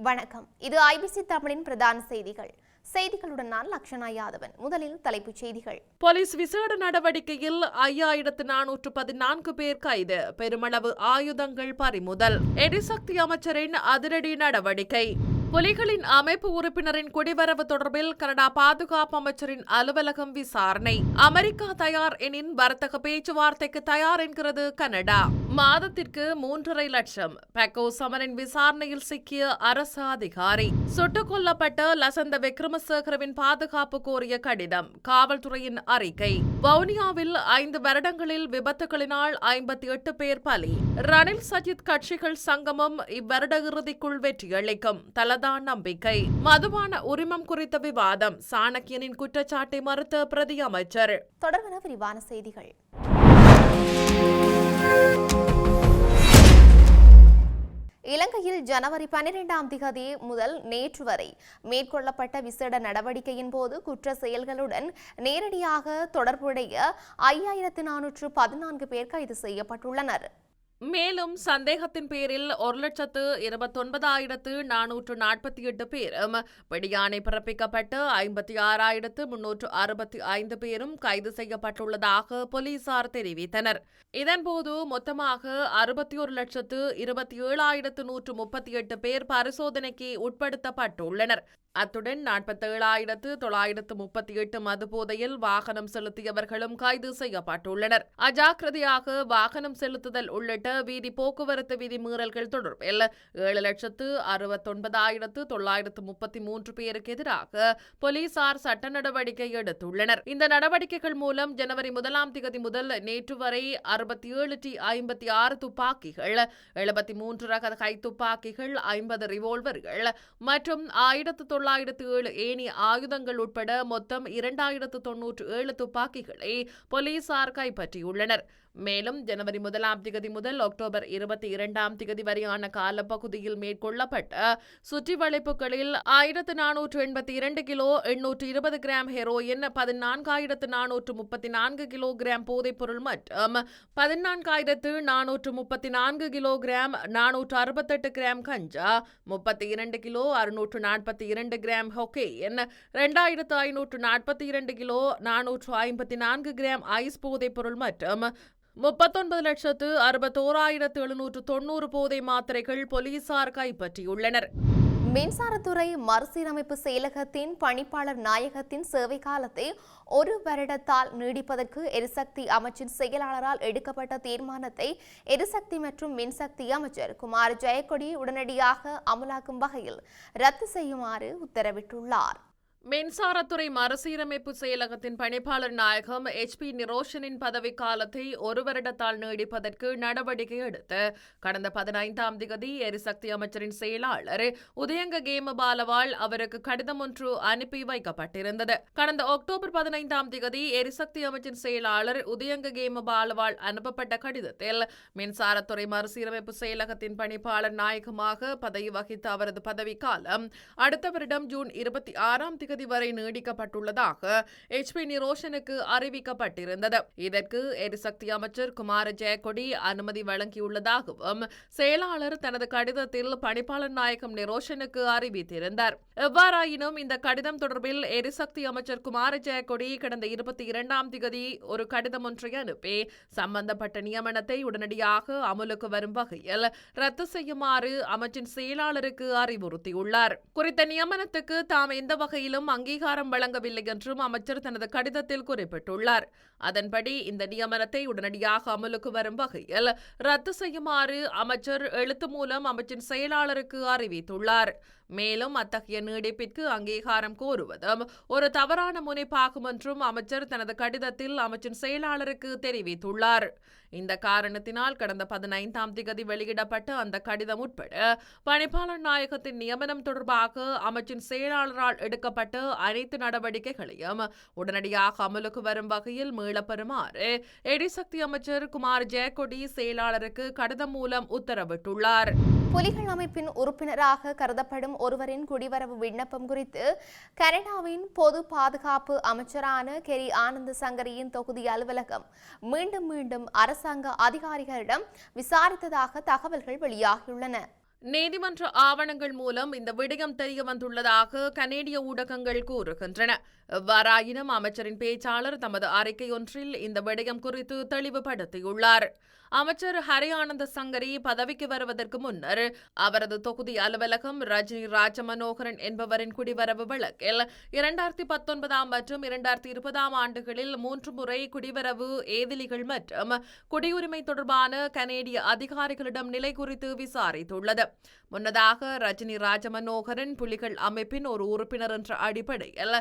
வணக்கம். இது ஐபிசி தமிழின் பிரதான செய்திகள். செய்திகளுடன் நான் லக்ஷனா யாதவன். முதலில் தலைப்புச் செய்திகள். போலீஸ் விசேட நடவடிக்கையில் ஐயாயிரத்து நானூற்று பதினான்கு பேர் கைது. பெருமளவு ஆயுதங்கள் பறிமுதல். எரிசக்தி அமைச்சரின் அதிரடி நடவடிக்கை. புலிகளின் அமைப்பு உறுப்பினரின் குடிவரவு தொடர்பில் கனடா பாதுகாப்பு அமைச்சரின் அலுவலகம் விசாரணை. அமெரிக்கா தயார் எனின் வர்த்தக பேச்சுவார்த்தைக்கு தயார் என்கிறது கனடா. மாதத்திற்கு மூன்றரை லட்சம். பெக்கோ சமரின் விசாரணையில் சிக்கிய அரசு அதிகாரி. சுட்டுக் கொல்லப்பட்ட லசந்த விக்ரமசேகரவின் பாதுகாப்பு கோரிய கடிதம் காவல்துறையின் அறிக்கை. வவுனியாவில் ஐந்து வருடங்களில் விபத்துகளினால் ஐம்பத்தி எட்டு பேர் பலி. ரணில் சஜித் கட்சிகள் சங்கமம் இவ்வருட இறுதிக்குள் வெற்றியளிக்கும். நம்பிக்கை மதுபான உரிமம் குறித்த விவாதம் சாணக்கியனின் குற்றச்சாட்டை மறுத்த பிரதி அமைச்சர் தொடர்பான விரிவான செய்திகள் இலங்கையில் ஜனவரி பன்னிரெண்டாம் திகதி முதல் நேற்று வரை மேற்கொள்ளப்பட்ட விசேட நடவடிக்கையின் போது குற்ற செயல்களுடன் நேரடியாக தொடர்புடைய ஐயாயிரத்து நானூற்று பதினான்கு பேர் கைது செய்யப்பட்டுள்ளனர் மேலும் சந்தேகத்தின் பேரில் ஒரு லட்சத்து இருபத்தொன்பதாயிரத்து நானூற்று நாற்பத்தி எட்டு பேரும் பிடியாணை பிறப்பிக்கப்பட்டு ஐம்பத்தி ஆறாயிரத்து முன்னூற்று அறுபத்தி ஐந்து பேரும் கைது செய்யப்பட்டுள்ளதாக போலீசார் தெரிவித்தனர். இதன்போது மொத்தமாக அறுபத்தி ஒரு லட்சத்து இருபத்தி ஏழாயிரத்து நூற்று முப்பத்தி எட்டு பேர் பரிசோதனைக்கு உட்படுத்தப்பட்டுள்ளனர். அத்துடன் நாற்பத்தேழாயிரத்து தொள்ளாயிரத்து முப்பத்தி எட்டு மதுபோதையில் வாகனம் செலுத்தியவர்களும் கைது செய்யப்பட்டுள்ளனர். அஜாக்கிரதையாக வாகனம் செலுத்துதல் உள்ளிட்ட வீதி போக்குவரத்து விதிமீறல்கள் தொடர்பில் ஏழு லட்சத்து அறுபத்தொன்பதாயிரத்து தொள்ளாயிரத்து முப்பத்தி மூன்று பேருக்கு எதிராக போலீசார் சட்ட நடவடிக்கை எடுத்துள்ளனர். இந்த நடவடிக்கைகள் மூலம் ஜனவரி முதலாம் திகதி முதல் நேற்று வரை அறுபத்தி ஏழு டி ஐம்பத்தி ஆறு துப்பாக்கிகள் எழுபத்தி மூன்று ரக கை துப்பாக்கிகள் ஐம்பது ரிவால்வர்கள் மற்றும் ஆயிரத்து தொள்ளாயிரத்து ஏழு ஏணி ஆயுதங்கள் உட்பட மொத்தம் இரண்டாயிரத்து தொன்னூற்று ஏழு துப்பாக்கிகளை போலீசார் கைப்பற்றியுள்ளனர். மேலும் ஜனவரி முதலாம் திகதி முதல் அக்டோபர் இருபத்தி இரண்டாம் திகதி வரையான காலப்பகுதியில் மேற்கொள்ளப்பட்ட சுற்றி வளைப்புகளில் ஆயிரத்து நானூற்று எண்பத்தி இரண்டு கிலோ எண்ணூற்று இருபது கிராம் ஹெரோயின் பதினான்காயிரத்து நானூற்று முப்பத்தி நான்கு கிலோகிராம் போதைப்பொருள் மற்றும் பதினான்காயிரத்து நானூற்று முப்பத்தி நான்கு கிலோகிராம் நானூற்று அறுபத்தெட்டு கிராம் கஞ்சா முப்பத்தி இரண்டு கிலோ அறுநூற்று நாற்பத்தி இரண்டு கிராம் ஹொக்கேயின் இரண்டாயிரத்து ஐநூற்று நாற்பத்தி இரண்டு கிலோ நானூற்று ஐம்பத்தி நான்கு கிராம் ஐஸ் போதைப்பொருள் மற்றும் முப்பத்தொன்பது லட்சத்து அறுபத்தோராயிரத்து எழுநூற்று தொன்னூறு போதை மாத்திரைகள் போலீசார் கைப்பற்றியுள்ளனர். மின்சாரத்துறை மறுசீரமைப்பு செயலகத்தின் பணிப்பாளர் நாயகத்தின் சேவை காலத்தை ஒரு வருடத்தால் நீடிப்பதற்கு எரிசக்தி அமைச்சின் செயலாளரால் எடுக்கப்பட்ட தீர்மானத்தை எரிசக்தி மற்றும் மின்சக்தி அமைச்சர் குமார் ஜெயக்கொடி உடனடியாக அமலாக்கும் வகையில் ரத்து செய்யுமாறு உத்தரவிட்டுள்ளார். மின்சாரத்துறை மறுசீரமைப்பு செயலகத்தின் பணிப்பாளர் நாயகம் எச் பி நிரோஷனின் பதவிக்காலத்தை ஒரு வருடத்தால் நீடிப்பதற்கு நடவடிக்கை எடுத்து கடந்த பதினைந்தாம் திகதி எரிசக்தி அமைச்சரின் செயலாளர் உதயங்க கேமபாலவால் அவருக்கு கடிதம் ஒன்று அனுப்பி வைக்கப்பட்டிருந்தது. கடந்த அக்டோபர் பதினைந்தாம் திகதி எரிசக்தி அமைச்சின் செயலாளர் உதயங்க கேமபாலவால் அனுப்பப்பட்ட கடிதத்தில் மின்சாரத்துறை மறுசீரமைப்பு செயலகத்தின் பணிப்பாளர் நாயகமாக பதவி வகித்த அவரது பதவிக்காலம் அடுத்த வருடம் ஜூன் இருபத்தி ஆறாம் தேதி வரை நீடிக்கப்பட்டுள்ளதாக எச் பி நிரோஷனுக்கு அறிவிக்கப்பட்டிருந்தது. இதற்கு எரிசக்தி அமைச்சர் குமார ஜெயக்கொடி அனுமதி வழங்கியுள்ளதாகவும் செயலாளர் தனது கடிதத்தில் பணிப்பாளர் நாயகம் நிரோஷனுக்கு அறிவித்திருந்தார். எவ்வாறாயினும் இந்த கடிதம் தொடர்பில் எரிசக்தி அமைச்சர் குமார ஜெயக்கொடி கடந்த இருபத்தி இரண்டாம் தேதி ஒரு கடிதம் ஒன்றை அனுப்பி சம்பந்தப்பட்ட நியமனத்தை உடனடியாக அமலுக்கு வரும் வகையில் ரத்து செய்யுமாறு அமைச்சின் செயலாளருக்கு அறிவுறுத்தியுள்ளார். குறித்த நியமனத்துக்கு தாம் எந்த வகையிலும் அங்கீகாரம் வழங்கவில்லை என்றும் அமைச்சர் தனது கடிதத்தில் குறிப்பிட்டுள்ளார். அதன்படி இந்த நியமனத்தை உடனடியாக அமலுக்கு வரும் வகையில் ரத்து செய்யுமாறு அமைச்சர் எழுத்து மூலம் அமைச்சின் செயலாளருக்கு அறிவித்துள்ளார். மேலும் அத்தகைய நீடிப்பிற்கு அங்கீகாரம் கோருவதும் ஒரு தவறான முனைப்பாகும் என்றும் அமைச்சர் தனது கடிதத்தில் அமைச்சின் செயலாளருக்கு தெரிவித்துள்ளார். இந்த காரணத்தினால் கடந்த பதினைந்தாம் திகதி வெளியிடப்பட்ட அந்த கடிதம் உட்பட பணிப்பாளர் நாயகத்தின் நியமனம் தொடர்பாக அமைச்சின் செயலாளரால் எடுக்கப்பட்ட அனைத்து நடவடிக்கைகளையும் உடனடியாக அமலுக்கு வரும் வகையில் மீளப்பெறுமாறு எரிசக்தி அமைச்சர் குமார் ஜெயக்கொடி செயலாளருக்கு கடிதம் மூலம் உத்தரவிட்டுள்ளார். புலிகள் அமைப்பின் உறுப்பினராக கருதப்படும் ஒருவரின் குடிவரவு விண்ணப்பம் குறித்து கனடாவின் பொது பாதுகாப்பு அமைச்சரான கெரி ஆனந்த சங்கரியின் தொகுதி அலுவலகம் மீண்டும் மீண்டும் அரசாங்க அதிகாரிகளிடம் விசாரித்ததாக தகவல்கள் வெளியாகியுள்ளன. நீதிமன்ற ஆவணங்கள் மூலம் இந்த விடயம் தெரிய வந்துள்ளதாக கனேடிய ஊடகங்கள் கூறுகின்றன. எவ்வாறாயினும் அமைச்சரின் பேச்சாளர் தமது அறிக்கை ஒன்றில் இந்த விடயம் குறித்து தெளிவுபடுத்தியுள்ளார். அமைச்சர் ஹரி ஆனந்த சங்கரி பதவிக்கு வருவதற்கு முன்னர் அவரது தொகுதி அலுவலகம் ரஜினி ராஜமனோகரன் என்பவரின் குடிவரவு வழக்கில் இரண்டாயிரத்தி பத்தொன்பதாம் மற்றும் இரண்டாயிரத்தி இருபதாம் ஆண்டுகளில் மூன்று முறை குடிவரவு ஏதிலிகள் மற்றும் குடியுரிமை தொடர்பான கனேடிய அதிகாரிகளிடம் நிலை குறித்து விசாரித்துள்ளது. முன்னதாக ரஜினி ராஜமனோகரன் புலிகள் அமைப்பின் ஒரு உறுப்பினர் என்ற அடிப்படையில்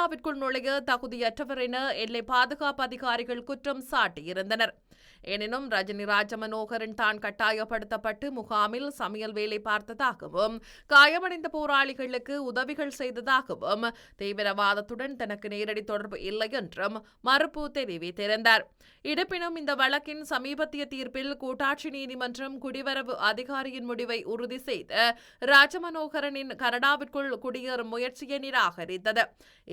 கனடாவிற்குள் நுழைய தகுதியற்றவர் என எல்லை பாதுகாப்பு அதிகாரிகள் குற்றம் சாட்டியிருந்தனர். எனினும் ரஜினி ராஜமனோகரன் தான் கட்டாயப்படுத்தப்பட்டு முகாமில் சமையல் வேலை பார்த்ததாகவும் காயமடைந்த போராளிகளுக்கு உதவிகள் செய்ததாகவும் தீவிரவாதத்துடன் தனக்கு நேரடி தொடர்பு இல்லை என்றும் மறுப்பு தெரிவித்திருந்தார். இருப்பினும் இந்த வழக்கின் சமீபத்திய தீர்ப்பில் கூட்டாட்சி நீதிமன்றம் குடிவரவு அதிகாரியின் முடிவை உறுதி செய்து ராஜமனோகரனின் கனடாவிற்குள் குடியேறும் முயற்சியை நிராகரித்தது.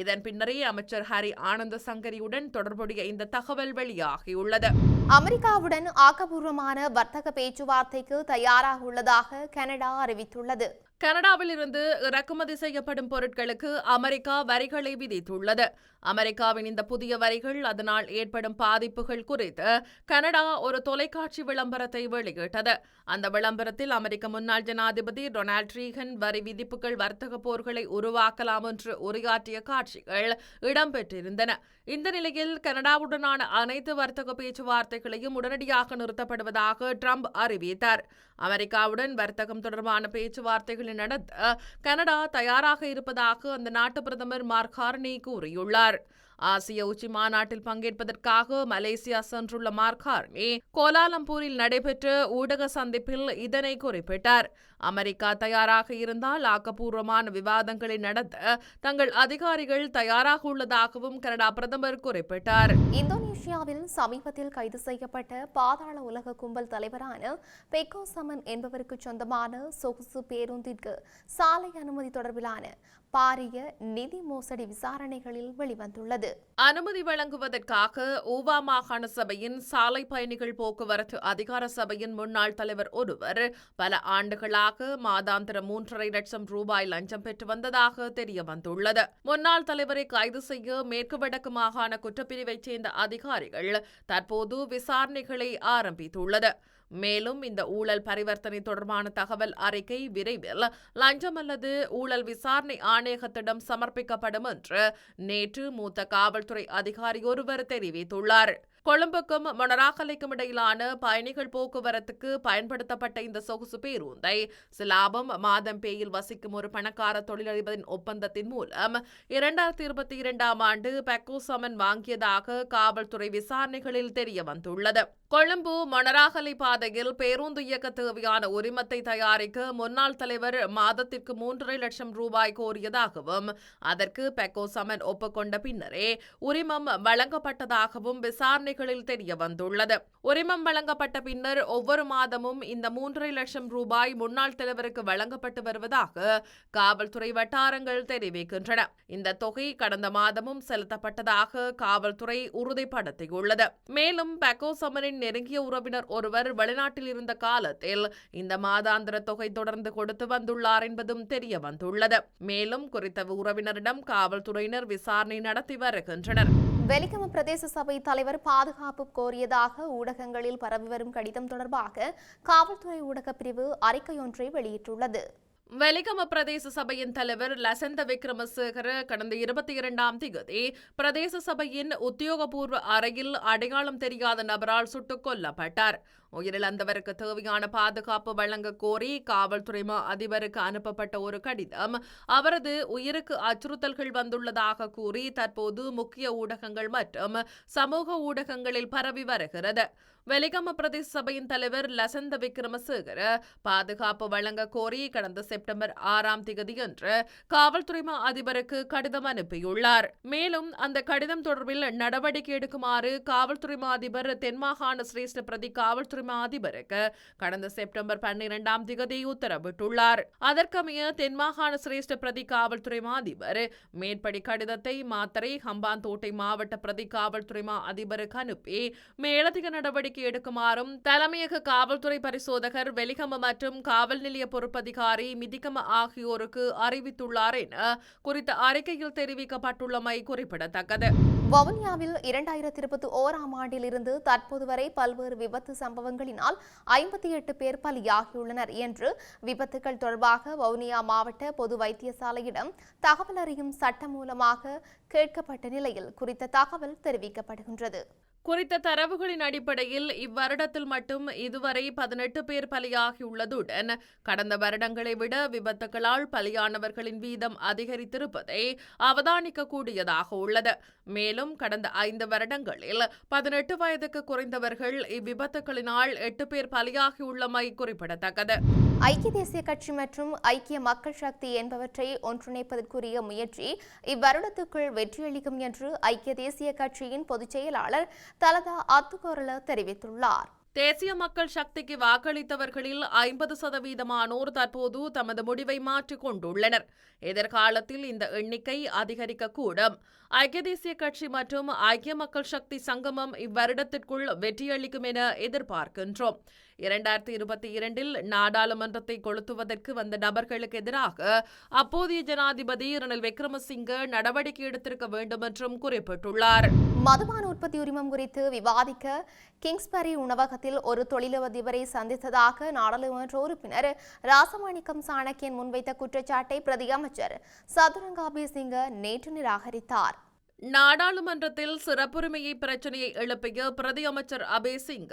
இதன் பின்னரே அமைச்சர் ஹரி ஆனந்த சங்கரியுடன் தொடர்புடைய இந்த தகவல் வெளியாகியுள்ளது. அமெரிக்காவுடன் ஆக்கப்பூர்வமான வர்த்தக பேச்சுவார்த்தைக்கு தயாராக உள்ளதாக கனடா அறிவித்துள்ளது. கனடாவில் இருந்து இறக்குமதி செய்யப்படும் பொருட்களுக்கு அமெரிக்கா வரிகளை விதித்துள்ளது. அமெரிக்காவின் இந்த புதிய வரிகள் அதனால் ஏற்படும் பாதிப்புகள் குறித்து கனடா ஒரு தொலைக்காட்சி விளம்பரத்தை வெளியிட்டது. அந்த விளம்பரத்தில் அமெரிக்க முன்னாள் ஜனாதிபதி டொனால்ட் ரீகன் வரி விதிப்புகள் வர்த்தக போர்களை உருவாக்கலாம் என்று உரையாற்றிய காட்சிகள் இடம்பெற்றிருந்தன. இந்த நிலையில் கனடாவுடனான அனைத்து வர்த்தக பேச்சுவார்த்தைகளையும் உடனடியாக நிறுத்தப்படுவதாக ட்ரம்ப் அறிவித்தார். அமெரிக்காவுடன் வர்த்தகம் தொடர்பான பேச்சுவார்த்தைகளை நடத்த கனடா தயாராக இருப்பதாக அந்த நாட்டு பிரதமர் மார்க் ஹார்னி கூறியுள்ளார். ஆசிய உச்சி மாநாட்டில் பங்கேற்பதற்காக மலேசியா சென்றுள்ள மார்கார்னி கோலாலம்பூரில் நடைபெற்ற ஊடக சந்திப்பில் இதனை குறிப்பிட்டார். அமெரிக்கா தயாராக இருந்தால் ஆக்கப்பூர்வமான விவாதங்களை நடத்த தங்கள் அதிகாரிகள் தயாராக உள்ளதாகவும் கனடா பிரதமர் குறிப்பிட்டார். இந்தோனேஷியாவில் சமீபத்தில் கைது செய்யப்பட்ட பாதாள உலக கும்பல் தலைவரான பெக்கோ சமன் என்பவருக்கு சொந்தமான சொகுசு பேருந்திற்கு சாலை அனுமதி தொடர்பிலான பாரிய நிதி மோசடி விசாரணைகளில் வெளிவந்துள்ளது. அனுமதி வழங்குவதற்காக ஊவா மாகாண சபையின் சாலை பயணிகள் போக்குவரத்து அதிகார சபையின் முன்னாள் தலைவர் ஒருவர் பல ஆண்டுகளாக மாதாந்திர மூன்றரை லட்சம் ரூபாய் லஞ்சம் பெற்று வந்ததாக தெரிய வந்துள்ளது முன்னாள் தலைவரை கைது செய்ய மேற்கு வடக்கு மாகாண குற்றப்பிரிவைச் சேர்ந்த அதிகாரிகள் தற்போது விசாரணைகளை ஆரம்பித்துள்ளது. மேலும் இந்த ஊழல் பரிவர்த்தனை தொடர்பான தகவல் அறிக்கை விரைவில் லஞ்சம் அல்லது ஊழல் விசாரணை ஆணையகத்திடம் சமர்ப்பிக்கப்படும் என்று நேற்று மூத்த காவல்துறை அதிகாரி ஒருவர் தெரிவித்துள்ளார். கொழும்புக்கும் மொனராகலைக்கும் இடையிலான பயணிகள் போக்குவரத்துக்கு பயன்படுத்தப்பட்ட இந்த சொகுசு பேருந்தை சிலாபம் மாதம்பேயில் வசிக்கும் ஒரு பணக்கார தொழிலதிபரின் ஒப்பந்தத்தின் மூலம் இரண்டாயிரத்தி இருபத்தி இரண்டாம் ஆண்டு பெக்கோசமன் வாங்கியதாக காவல்துறை விசாரணைகளில் தெரிய வந்துள்ளது கொழும்பு மணராகலை பாதையில் பேருந்து இயக்க தேவையான உரிமத்தை தயாரிக்க முன்னாள் தலைவர் மாதத்திற்கு மூன்றரை லட்சம் ரூபாய் கோரியதாகவும் அதற்கு பெக்கோ சமன் ஒப்புக்கொண்ட பின்னரே உரிமம் வழங்கப்பட்டதாகவும் விசாரணைகளில் தெரிய வந்துள்ளது உரிமம் வழங்கப்பட்ட பின்னர் ஒவ்வொரு மாதமும் இந்த மூன்றரை லட்சம் ரூபாய் முன்னாள் தலைவருக்கு வழங்கப்பட்டு வருவதாக காவல்துறை வட்டாரங்கள் தெரிவிக்கின்றன. இந்த தொகை கடந்த மாதமும் செலுத்தப்பட்டதாக காவல்துறை உறுதிப்படுத்தியுள்ளது. மேலும் பெக்கோ சமனின் நெருங்கிய உறவினர் ஒருவர் வெளிநாட்டில் இருந்த காலத்தில் இந்த மாதாந்திர தொகை தொடர்ந்து கொடுத்து வந்துள்ளார் என்பதும் தெரிய வந்துள்ளது. மேலும் குறித்த உறவினரிடம் காவல்துறையினர் விசாரணை நடத்தி வருகின்றனர். வெலிகம பிரதேச சபை தலைவர் பாதுகாப்பு கோரியதாக ஊடகங்களில் பரவி வரும் கடிதம் தொடர்பாக காவல்துறை ஊடகப் பிரிவு அறிக்கையொன்றை வெளியிட்டுள்ளது. வெலிகம பிரதேச சபையின் தலைவர் லசந்த விக்ரமசேகர கடந்த இருபத்தி இரண்டாம் தேதி பிரதேச சபையின் உத்தியோகபூர்வ அறையில் அடையாளம் தெரியாத நபரால் சுட்டுக் கொல்லப்பட்டார். உயிரிழந்தவருக்கு தேவையான பாதுகாப்பு வழங்க கோரி காவல்துறை அதிபருக்கு அனுப்பப்பட்ட ஒரு கடிதம் அவரது உயிருக்கு அச்சுறுத்தல்கள் வந்துள்ளதாக கூறி தற்போது முக்கிய ஊடகங்கள் மற்றும் சமூக ஊடகங்களில் பரவி வருகிறது. வெலிகம பிரதேச சபையின் தலைவர் லசந்த விக்ரமசேகர பாதுகாப்பு வழங்க கோரி கடந்த செப்டம்பர் ஆறாம் தேதியன்று காவல்துறை அதிபருக்கு கடிதம் அனுப்பியுள்ளார். மேலும் அந்த கடிதம் தொடர்பில் நடவடிக்கை எடுக்குமாறு காவல்துறை அதிபர் தென்மாகாண சிரேஷ்ட பிரதி காவல்துறை அதிபருக்கு கடந்த செப்டம்பர் பன்னிரெண்டாம் தேதி உத்தரவிட்டுள்ளார். அதற்கமைய தென்மாகாண சிரேஷ்ட பிரதி காவல்துறை அதிபர் மேற்படி கடிதத்தை மாத்தரை ஹம்பாந்தோட்டை மாவட்ட பிரதி காவல்துறை மா அதிபருக்கு அனுப்பி மேலதிக நடவடிக்கை நடவடிக்கை எடுக்குமாறும் தலைமையக காவல்துறை பரிசோதகர் வெலிகம மற்றும் காவல் நிலைய பொறுப்பதிகாரி மிதிகம ஆகியோருக்கு அறிவித்துள்ளார் என குறித்த அறிக்கையில் தெரிவிக்கப்பட்டுள்ளமை குறிப்பிடத்தக்கது. வவுனியாவில் இரண்டாயிரத்தி இருபத்தி ஓராம் ஆண்டிலிருந்து தற்போது வரை பல்வேறு விபத்து சம்பவங்களினால் ஐம்பத்தி எட்டு பேர் பலியாகியுள்ளனர் என்று விபத்துகள் தொடர்பாக வவுனியா மாவட்ட பொது வைத்தியசாலையிடம் தகவல் அறியும் சட்டம் மூலமாக கேட்கப்பட்ட நிலையில் குறித்த தகவல் தெரிவிக்கப்படுகின்றது. குறித்த தரவுகளின் அடிப்படையில் இவ்வருடத்தில் மட்டும் இதுவரை பதினெட்டு பேர் பலியாகியுள்ளதுடன் கடந்த வருடங்களை விட விபத்துகளால் பலியானவர்களின் வீதம் அதிகரித்திருப்பதை அவதானிக்கக்கூடியதாக உள்ளது. மேலும் கடந்த ஐந்து வருடங்களில் பதினெட்டு வயதுக்கு குறைந்தவர்கள் இவ்விபத்துகளினால் எட்டு பேர் பலியாகியுள்ளமை குறிப்பிடத்தக்கது. ஐக்கிய தேசிய கட்சி மற்றும் ஐக்கிய மக்கள் சக்தி என்பவற்றை ஒன்றிணைப்பதற்குரிய முயற்சி இவ்வருடத்துக்குள் வெற்றியளிக்கும் என்று ஐக்கிய தேசிய கட்சியின் பொதுச் செயலாளர் தலதா அத்துக்கோரல தெரிவித்துள்ளார். தேசிய மக்கள் சக்திக்கு வாக்களித்தவர்களில் ஐம்பது சதவீதமானோர் தற்போது தமது முடிவை மாற்றிக் கொண்டுள்ளனர். எதிர்காலத்தில் இந்த எண்ணிக்கை அதிகரிக்கக்கூடும். ஐக்கிய தேசிய கட்சி மற்றும் ஐக்கிய மக்கள் சக்தி சங்கமம் இவ்வருடத்திற்குள் வெற்றியளிக்கும் என எதிர்பார்க்கின்றோம். இரண்டாயிரத்தி இருபத்தி இரண்டில் நாடாளுமன்றத்தை கொளுத்துவதற்கு வந்த நபர்களுக்கு எதிராக அப்போதைய ஜனாதிபதி ரணில் விக்ரமசிங்க நடவடிக்கை எடுத்திருக்க வேண்டும் என்றும் குறிப்பிட்டுள்ளார். மதுபான உற்பத்தி உரிமம் குறித்து விவாதிக்க கிங்ஸ்பரி உணவகத்தில் ஒரு தொழிலதிபரை சந்தித்ததாக நாடாளுமன்ற உறுப்பினர் ராசமாணிக்கம் சாணக்கியன் முன்வைத்த குற்றச்சாட்டை பிரதி அமைச்சர் சதுரங்கா சிங்க நேற்று நிராகரித்தார். நாடாளுமன்றத்தில் சிறப்புரிமையை பிரச்சனையை எழுப்பிய பிரதி அமைச்சர் அபே சிங்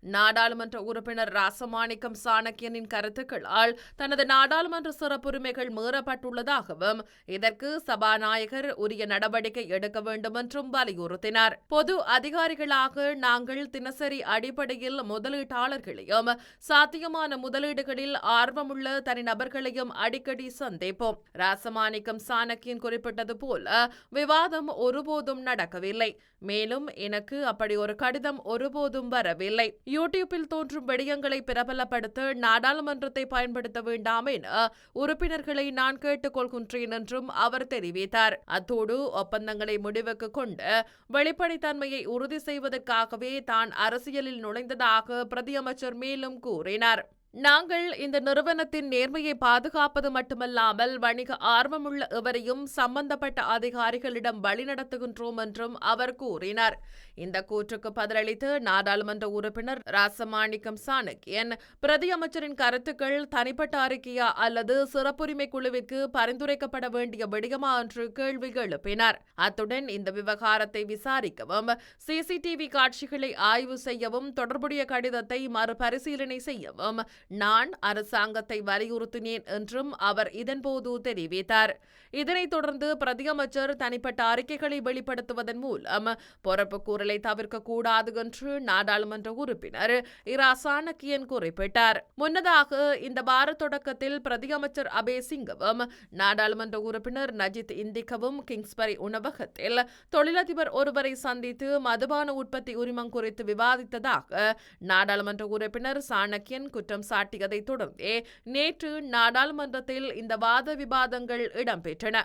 நாடாளுமன்ற உறுப்பினர் ராசமாணிக்கம் சாணக்கியனின் கருத்துக்களால் தனது நாடாளுமன்ற சிறப்புரிமைகள் மீறப்பட்டுள்ளதாகவும் இதற்கு சபாநாயகர் உரிய நடவடிக்கை எடுக்க வேண்டும் என்றும் வலியுறுத்தினார். பொது அதிகாரிகளாக நாங்கள் தினசரி அடிப்படையில் முதலீட்டாளர்களையும் சாத்தியமான முதலீடுகளில் ஆர்வமுள்ள தனிநபர்களையும் அடிக்கடி சந்திப்போம். ராசமாணிக்கம் சாணக்கியன் குறிப்பிட்டது போல விவாதம் ஒருபோதும் நடக்கவில்லை. மேலும் எனக்கு அப்படி ஒரு கடிதம் ஒருபோதும் வரவில்லை. யூடியூப்பில் தோன்றும் விடயங்களை பிரபலப்படுத்த நாடாளுமன்றத்தை பயன்படுத்த வேண்டாம் என உறுப்பினர்களை நான் கேட்டுக்கொள்கின்றேன் என்றும் அவர் தெரிவித்தார். அத்தோடு ஒப்பந்தங்களை முடிவுக்கு கொண்டு வெளிப்படைத்தன்மையை உறுதி செய்வதற்காகவே தான் அரசியலில் நுழைந்ததாக பிரதியமைச்சர் மேலும் கூறினார். நாங்கள் இந்த நிறுவனத்தின் நேர்மையை பாதுகாப்பது மட்டுமல்லாமல் வணிக ஆர்வமுள்ள எவரையும் சம்பந்தப்பட்ட அதிகாரிகளிடம் வழிநடத்துகின்றோம் என்றும் அவர் கூறினார். இந்த கூற்றுக்கு பதிலளித்து நாடாளுமன்ற உறுப்பினர் ராசமாணிக்கம் சாணக்கியன் பிரதியமைச்சரின் கருத்துக்கள் தனிப்பட்ட அறிக்கையா அல்லது சிறப்புரிமை குழுவிற்கு பரிந்துரைக்கப்பட வேண்டிய விடயமா என்று கேள்வி எழுப்பினார். அத்துடன் இந்த விவகாரத்தை விசாரிக்கவும் சிசிடிவி காட்சிகளை ஆய்வு செய்யவும் தொடர்புடைய கடிதத்தை மறுபரிசீலனை செய்யவும் நான் அரசாங்கத்தை வலியுறுத்தினேன் என்றும் அவர் இதன்போது தெரிவித்தார். இதனைத் தொடர்ந்து பிரதியமைச்சர் தனிப்பட்ட அறிக்கைகளை வெளிப்படுத்துவதன் மூலம் பொறுப்பு கூறலை தவிர்க்க கூடாது என்று நாடாளுமன்ற உறுப்பினர் இரா. சாணக்கியன் குறிப்பிட்டார். முன்னதாக இந்த வார தொடக்கத்தில் பிரதியமைச்சர் அபே சிங்கவும் நாடாளுமன்ற உறுப்பினர் நஜித் இந்திகவும் கிங்ஸ்பரி உணவகத்தில் தொழிலதிபர் ஒருவரை சந்தித்து மதுபான உற்பத்தி உரிமம் குறித்து விவாதித்ததாக நாடாளுமன்ற உறுப்பினர் சாணக்கியன் குற்றம் சாட்டியதைத் தொடர்ந்தே நேற்று நாடாளுமன்றத்தில் இந்த வாத விவாதங்கள் இடம்பெற்றன.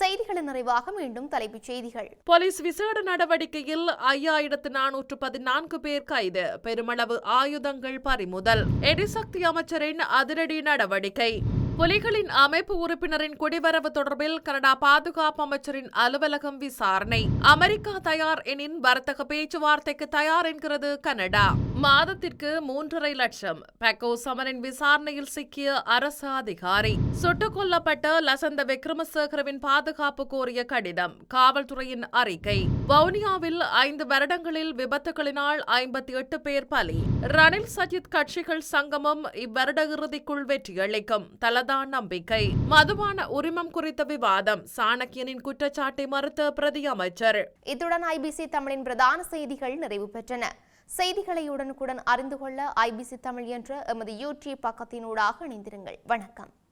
செய்திகளின் நிறைவாக மீண்டும் தலைப்புச் செய்திகள். போலீஸ் விசேட நடவடிக்கையில் ஐயாயிரத்து நானூற்று பதினான்கு பேர் கைது. பெருமளவு ஆயுதங்கள் பறிமுதல். எரிசக்தி அமைச்சரின் அதிரடி நடவடிக்கை. புலிகளின் அமைப்பு உறுப்பினரின் குடிவரவு தொடர்பில் கனடா பாதுகாப்பு அமைச்சரின் அலுவலகம் விசாரணை. அமெரிக்கா தயார் எனின் வர்த்தக பேச்சுவார்த்தைக்கு தயார் என்கிறது கனடா. மாதத்திற்கு மூன்றரை லட்சம். பெக்கோ சமரின் விசாரணையில் சிக்கிய அரசு அதிகாரி. சுட்டுக் கொல்லப்பட்ட லசந்த விக்ரமசேகரவின் பாதுகாப்பு கோரிய கடிதம் காவல்துறையின் அறிக்கை. வவுனியாவில் ஐந்து வருடங்களில் விபத்துகளினால் ஐம்பத்தி எட்டு பேர் பலி. ரணில் சஜித் கட்சிகள் சங்கமம் இவ்வருட இறுதிக்குள் வெற்றியளிக்கும். தலதான் நம்பிக்கை. மதுபான உரிமம் குறித்த விவாதம். சாணக்கியனின் குற்றச்சாட்டை மறுத்த பிரதி அமைச்சர். இத்துடன் ஐபிசி தமிழின் பிரதான செய்திகள் நிறைவு பெற்றன. செய்திகளை உடனுக்குடன் அறிந்து கொள்ள ஐபிசி தமிழ் என்ற எமது யூடியூப் பக்கத்தினூடாக இணைந்திருங்கள். வணக்கம்.